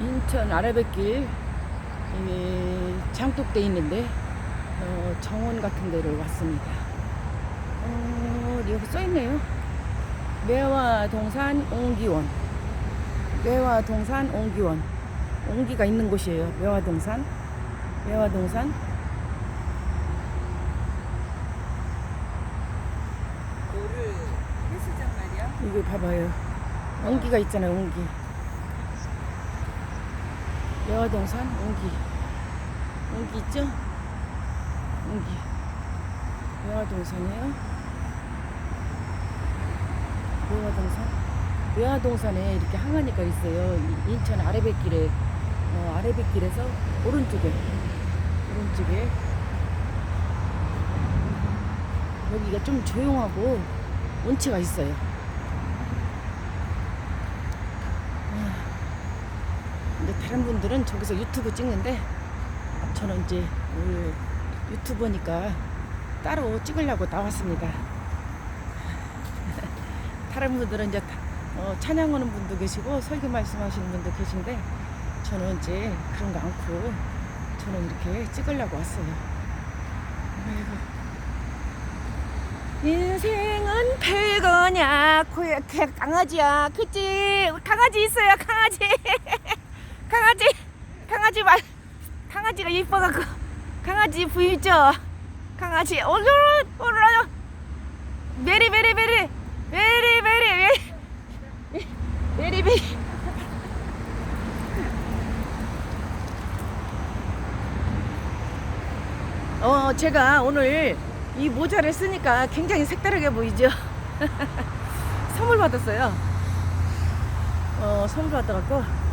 인천 아래뱃길 이 장독대 있는데 어, 정원 같은 데를 왔습니다. 어, 여기 써 있네요. 매화 동산 옹기원. 매화 동산 옹기원. 옹기가 있는 곳이에요. 매화 동산. 매화 동산. 뭐를 헬스장 말이야? 이거 봐봐요. 옹기가 있잖아요. 옹기. 매화동산 옹기. 옹기 있죠? 옹기. 매화동산이에요. 매화동산. 매화동산에 이렇게 항아리가 있어요. 이- 인천 아래뱃길에 어, 아래뱃길에서 오른쪽에 오른쪽에 여기가 좀 조용하고 운치가 있어요. 근데 다른 분들은 저기서 유튜브 찍는데 저는 이제 오늘 유튜버니까 따로 찍으려고 나왔습니다. 다른 분들은 이제 다- 어, 찬양하는 분도 계시고 설교 말씀하시는 분도 계신데 저는 이제 그런 거 않고 저는 이렇게 찍으려고 왔어요. 인생은 별거냐 고야 개- 강아지야. 그치? 강아지 있어요 강아지 강아지! 강아지 말 강아지가 이뻐갖고 강아지 보이죠? 강아지 올라 올라 메리 메리 메리! 메리 메리 메리! 메리 메리! 어 제가 오늘 이 모자를 쓰니까 굉장히 색다르게 보이죠? 선물 받았어요. 어 선물 받아갖고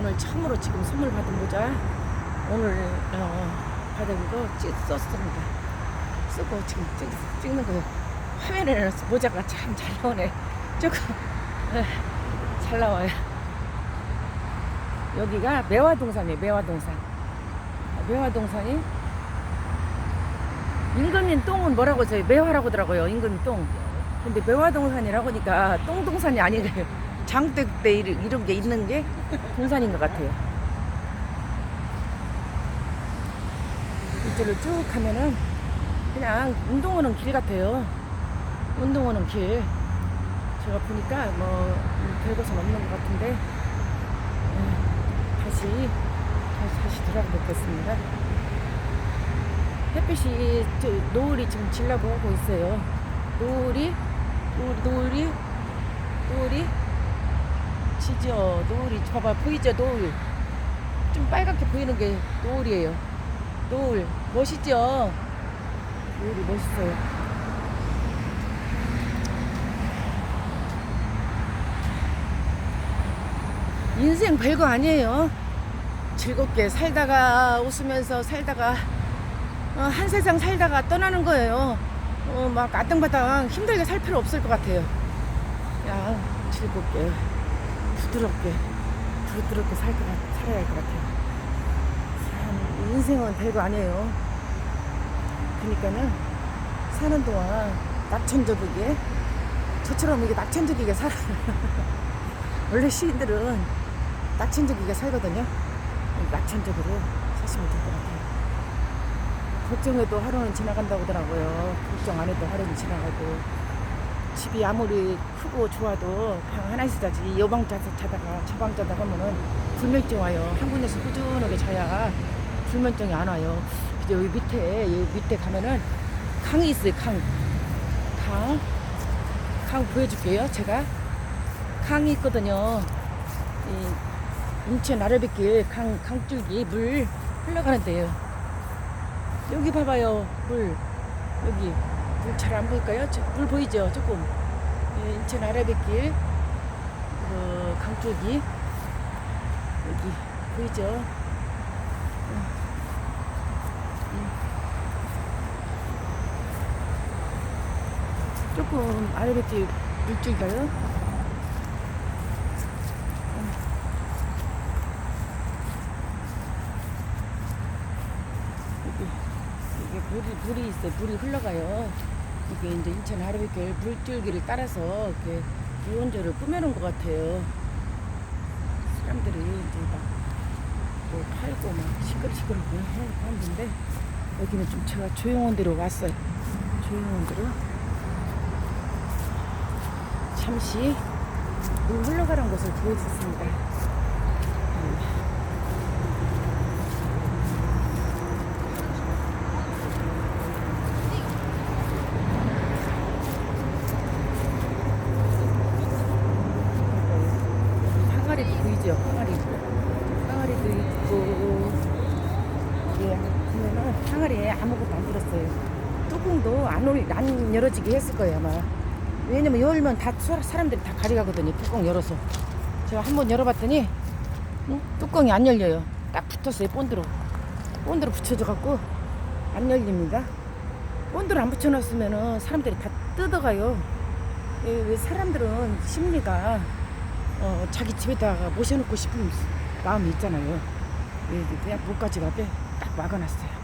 오늘 처음으로 지금 선물 받은 모자 오늘 어, 받은 거 찍, 썼습니다. 쓰고 지금 찍, 찍는 거예요. 화면에는 모자가 참 잘 나오네. 조금 에, 잘 나와요. 여기가 매화동산이에요. 매화동산. 매화동산이 임금님 똥은 뭐라고 써요? 매화라고 하더라고요. 임금님 똥. 근데 매화동산이라고 하니까 똥동산이 아니래요. 장독대 이런 게 있는 게 동산인 것 같아요. 이쪽을 쭉 가면은 그냥 운동하는 길 같아요. 운동하는 길. 제가 보니까 뭐 별것은 없는 것 같은데 음, 다시 다시, 다시 돌아가 보겠습니다. 햇빛이 저 노을이 지금 질라고 하고 있어요. 노을이 노을이 노을이 노을이 지죠. 노을이 봐봐 보이죠 노을. 좀 빨갛게 보이는 게 노을이에요. 노을 멋있죠. 노을이 멋있어요. 인생 별거 아니에요. 즐겁게 살다가 웃으면서 살다가 어, 한 세상 살다가 떠나는 거예요. 어, 막 아등바등 힘들게 살 필요 없을 것 같아요. 그냥 즐겁게 부드럽게 부드럽게 살 것, 같- 살아야 할 것 같아요. 참 인생은 별거 아니에요. 그러니까는 사는 동안 낙천적이게 저처럼 이게 낙천적이게 살아. 원래 시인들은 낙천적이게 살거든요. 낙천적으로 사시면 될 것 같아요. 걱정해도 하루는 지나간다고 하더라고요. 걱정 안 해도 하루는 지나가고. 집이 아무리 크고 좋아도 방 하나씩 자지 여방 자다가 저방 자다가 하면은 불면증 와요. 한 군데서 꾸준하게 자야 불면증이 안 와요. 근데 여기 밑에 여기 밑에 가면은 강이 있어요. 강. 강. 강 보여줄게요. 제가 강이 있거든요. 이 인천 아래뱃길 강 강줄기 물 흘러가는데요. 여기 봐봐요. 물 여기 물 잘 안 보일까요? 저- 물 보이죠? 조금. 예, 인천 아래뱃길 그 강줄기 여기 보이죠? 음. 음. 조금 아래뱃길 물줄가요? 여기 이게 물이 물이 있어요. 물이 흘러가요. 이게 이제 인천 하루비길 물줄기를 따라서 이렇게 유원조를 꾸며놓은 것 같아요. 사람들이 이제 막뭐 팔고 막 시끌시끌하고 하는데 여기는 좀 제가 조용한 데로 왔어요. 조용한 데로. 잠시 물 흘러가는 곳을 보여줬습니다. 항아리도 보이죠? 항아리. 항아리도 있고. 예, 보면은 항아리에 아무것도 안 들었어요. 뚜껑도 안, 올, 안 열어지게 했을 거예요, 아마. 왜냐면 열면 다 사- 사람들이 다 가져가거든요. 뚜껑 열어서. 제가 한번 열어봤더니 응? 뚜껑이 안 열려요. 딱 붙었어요, 본드로. 본드로 붙여져갖고 안 열립니다. 본드로 안 붙여놨으면은 사람들이 다 뜯어가요. 예, 왜 사람들은 심리가 어, 자기 집에다가 모셔놓고 싶은 마음이 있잖아요. 예, 그냥 못 가져가게 딱 막아놨어요.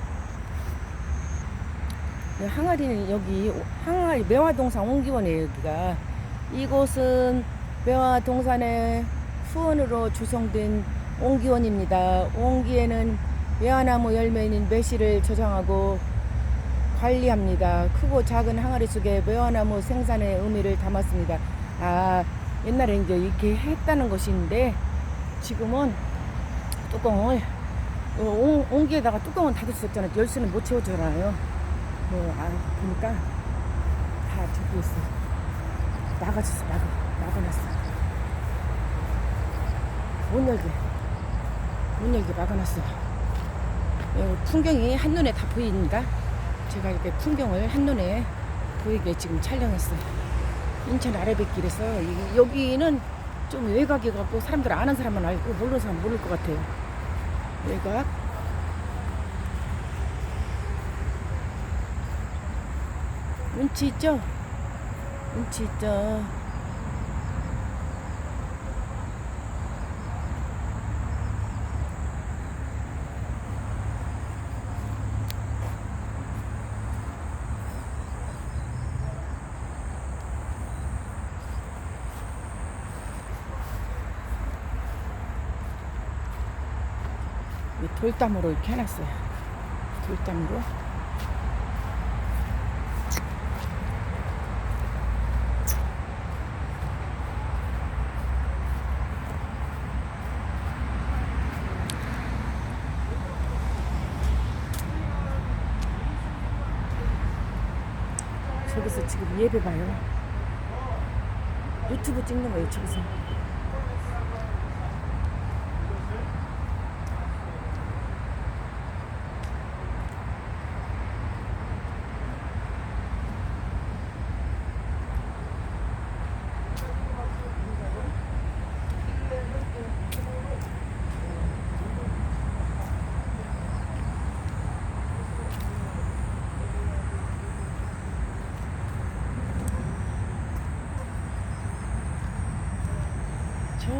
네, 항아리는 여기 항아리 매화동산 옹기원이에요 여기가. 이곳은 매화동산의 후원으로 조성된 옹기원입니다. 옹기에는 매화나무 열매인 매실을 저장하고 관리합니다. 크고 작은 항아리 속에 매화나무 생산의 의미를 담았습니다. 아 옛날에 이제 이렇게 했다는 것인데 지금은 뚜껑을 어, 옹, 옹기에다가 뚜껑은 닫을 수 없잖아요. 열쇠는 못 채워주잖아요 뭐, 아, 보니까 다 듣고 있어. 나가졌어, 나가. 나가놨어. 못 열게. 못 열게 막아놨어. 예, 풍경이 한눈에 다 보이니까 제가 이렇게 풍경을 한눈에 보이게 지금 촬영했어요. 인천 아래뱃길에서 이- 여기는 좀 외곽이 갖고 사람들 아는 사람만 알고 모르는 사람 모를 것 같아요. 외곽. 운치 있죠? 운치 있죠? 이 돌담으로 이렇게 해놨어요. 돌담으로. 저기서 지금 예배 봐요. 유튜브 찍는 거예요, 저기서.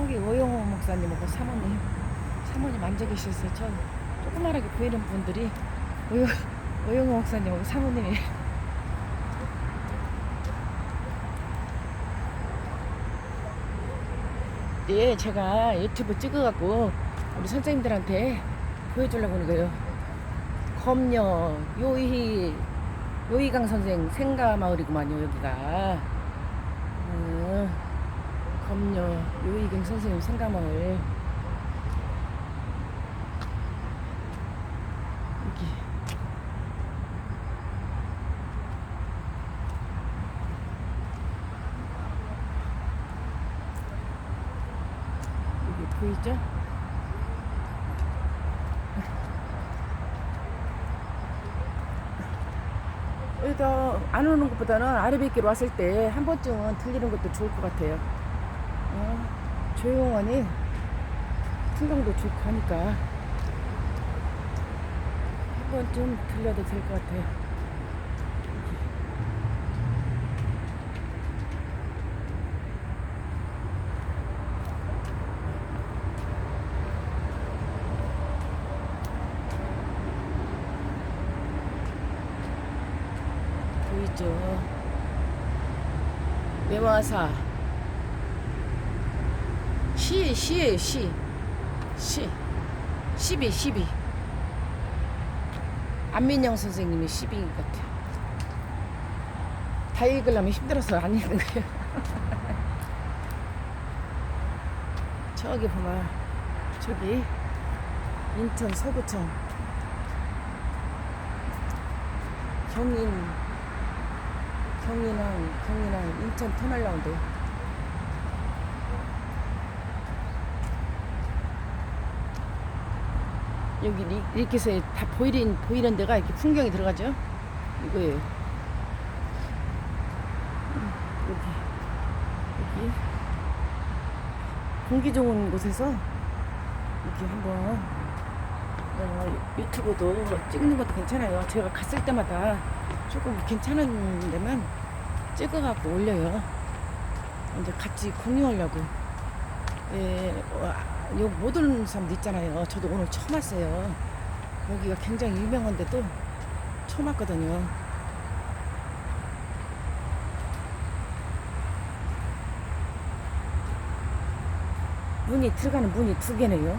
저기 오영호 목사님하고 사모님, 사모님 앉아 계셔서 저 조그만하게 보이는 분들이 오영, 오영호 목사님하고 사모님이 예, 제가 유튜브 찍어갖고 우리 선생님들한테 보여주려고 하는 거예요. 검녀, 요희, 요희강 선생 생가마을이구만요, 여기가. 음. 검녀 요이경 선생님 생가마을 여기 여기 보이죠? 여기다 안 오는 것보다는 아래뵙기로 왔을 때 한 번쯤은 들리는 것도 좋을 것 같아요. 어, 조용하니 풍경도 좋고 하니까 한 번쯤 들려도 될 것 같아요. 보이죠? 매화사 시, 시예요, 시. 시 12, 12. 안민영 선생님이 12인 것 같아요. 다 읽으려면 힘들어서 안 읽는 거예요. 저기 보면 저기 인천 서구청 경인 경인항 경인항 인천 터널 나온대요. 여기 이- 이렇게 해서 다 보이는 보이는 데가 이렇게 풍경이 들어가죠. 이거예요. 음, 여기 여기 공기 좋은 곳에서 이렇게 한번 어, 유튜브도 찍는 것도 괜찮아요. 제가 갔을 때마다 조금 괜찮은 데만 찍어갖고 올려요. 이제 같이 공유하려고. 예, 요 모든 사람도 있잖아요. 저도 오늘 처음 왔어요. 여기가 굉장히 유명한데도 처음 왔거든요. 문이 들어가는 문이 두 개네요.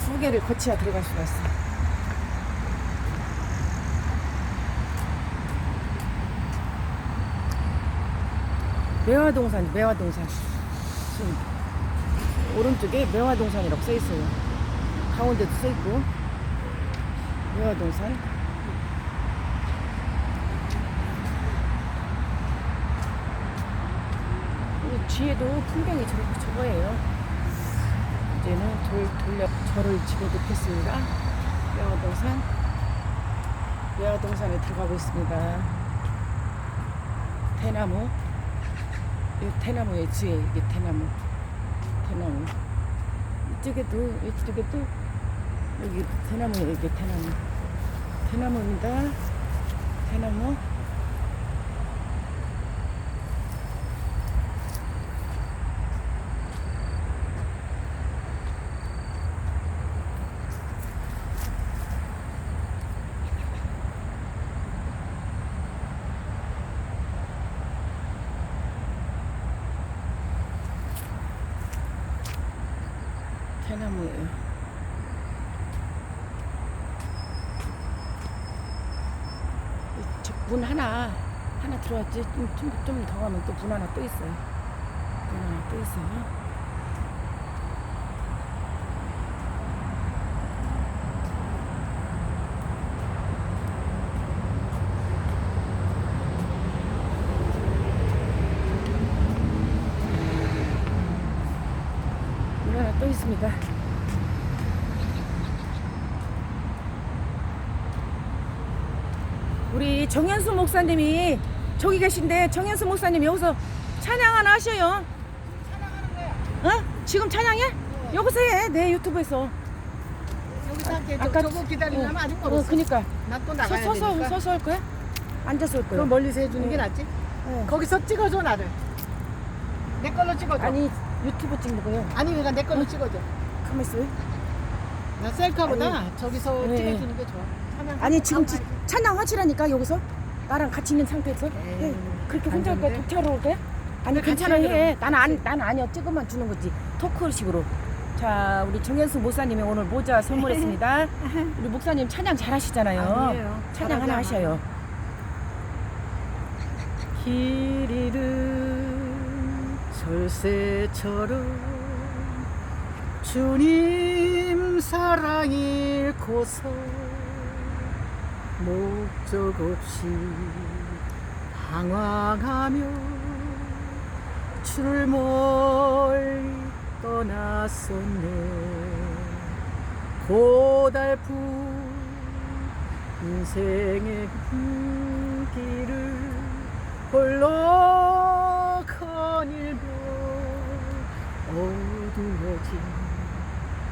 두 개를 거쳐야 들어갈 수가 있어. 매화동산, 매화동산. 지금 오른쪽에 매화동산이라고 써 있어요. 가운데도 써 있고 매화동산. 이 뒤에도 풍경이 저렇게 저거예요. 이제는 돌 돌려 절을 집어넣겠습니다. 매화동산. 매화동산에 들어가고 있습니다. 대나무. 이 대나무의 지에 이게 대나무. 대나무. 이쪽에도 이쪽에도 여기 대나무에 이게 대나무. 대나무입니다. 대나무. 대나무예요. 이문 하나 하나 들어왔지 좀좀 더 가면 또 문 하나 또 있어요. 문 하나 또 있어요. 문 하나 또 있습니다. 우리 정현수 목사님이 저기 계신데 정현수 목사님 여기서 찬양 하나 하셔요. 어? 지금 찬양해? 여기서 해. 내 유튜브에서. 여기서 할게. 저, 아까- 저거 기다리려면 아직 어, 멀었어. 그니까. 나또 서, 나가야 서서 되니까. 서서 할 거야? 앉아서 할 거야. 그럼 멀리서 해주는 게 어. 낫지? 어. 거기서 찍어줘 나를. 내 걸로 찍어줘. 아니, 유튜브 찍는 거요. 아니 그러니까 내 걸로 찍어줘. 가만 있어요. 나 셀카보다 저기서 네. 찍어주는 게 좋아. 찬양 아니 지금 지- 찬양 하시라니까 여기서 나랑 같이 있는 상태에서 에이, 해. 그렇게 안 혼자 할 거야? 되는데? 독차로 올 거야? 아니 그래, 괜찮아 같이 해. 안, 나는 아니야. 찍어만 주는 거지. 토크식으로. 자 우리 정현수 목사님이 오늘 모자 선물했습니다. 우리 목사님 찬양 잘하시잖아요. 아니에요. 찬양 하나 잘하지 않아. 하셔요. 길 잃은 절새처럼 주님 사랑 잃고서 목적 없이 방황하며 주를 멀리 떠났었네. 고달픈 인생의 길을 홀로 거닐며 어두워진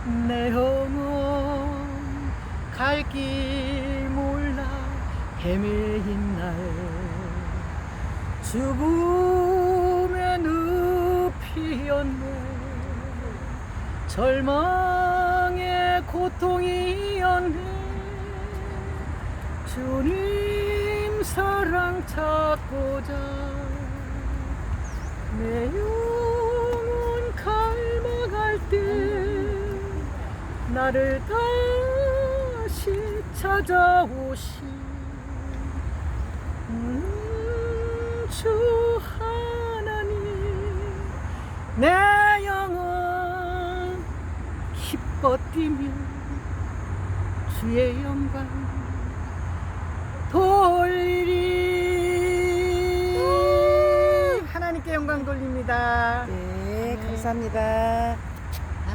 내 영혼 갈 길 몰라 헤매인 날 죽음의 늪이었네. 절망의 고통이었네. 주님 사랑 찾고자 내 나를 다시 찾아오신 음, 주 하나님. 내 영혼 기뻐 뛰며 주의 영광 돌리리. 하나님께 영광 돌립니다. 네, 감사합니다.